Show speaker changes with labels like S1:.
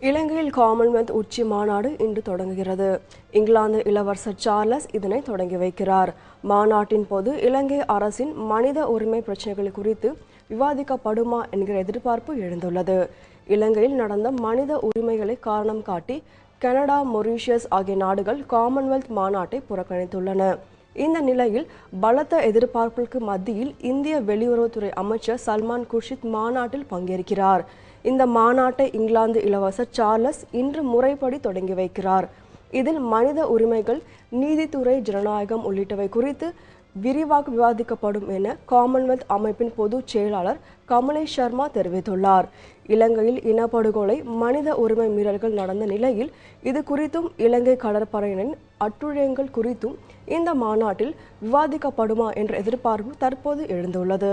S1: இலங்கையில் காமன்வெல்த் உச்சி மாநாடு இன்று தொடங்குகிறது. இங்கிலாந்து இளவரசர் சார்லஸ் இதனை தொடங்கி வைக்கிறார். மாநாட்டின் போது இலங்கை அரசின் மனித உரிமை பிரச்சனைகள் குறித்து விவாதிக்கப்படுமா என்கிற எதிர்பார்ப்பு எழுந்துள்ளது. இலங்கையில் நடந்த மனித உரிமைகளை காரணம் காட்டி கனடா மொரீஷியஸ் ஆகிய நாடுகள் காமன்வெல்த் மாநாட்டை புறக்கணித்துள்ளன. இந்த நிலையில் பலத்த எதிர்பார்ப்புக்கு மத்தியில் இந்திய வெளியுறவுத்துறை அமைச்சர் சல்மான் குர்ஷித் மாநாட்டில் பங்கேற்கிறார். இந்த மாநாட்டை இங்கிலாந்து இளவரசர் சார்லஸ் இன்று முறைப்படி தொடங்கி வைக்கிறார். இதில் மனித உரிமைகள் நீதித்துறை ஜனநாயகம் உள்ளிட்டவை குறித்து விரிவாக விவாதிக்கப்படும் என காமன்வெல்த் அமைப்பின் பொதுச் செயலாளர் கமலேஷ் சர்மா தெரிவித்துள்ளார். இலங்கையில் இனப்படுகொலை மனித உரிமை மீறல்கள் நடந்த நிலையில் இது குறித்தும் இலங்கை கடற்படையினரின் அட்டுழியங்கள் குறித்தும் இந்த மாநாட்டில் விவாதிக்கப்படுமா என்ற எதிர்பார்ப்பு தற்போது எழுந்துள்ளது.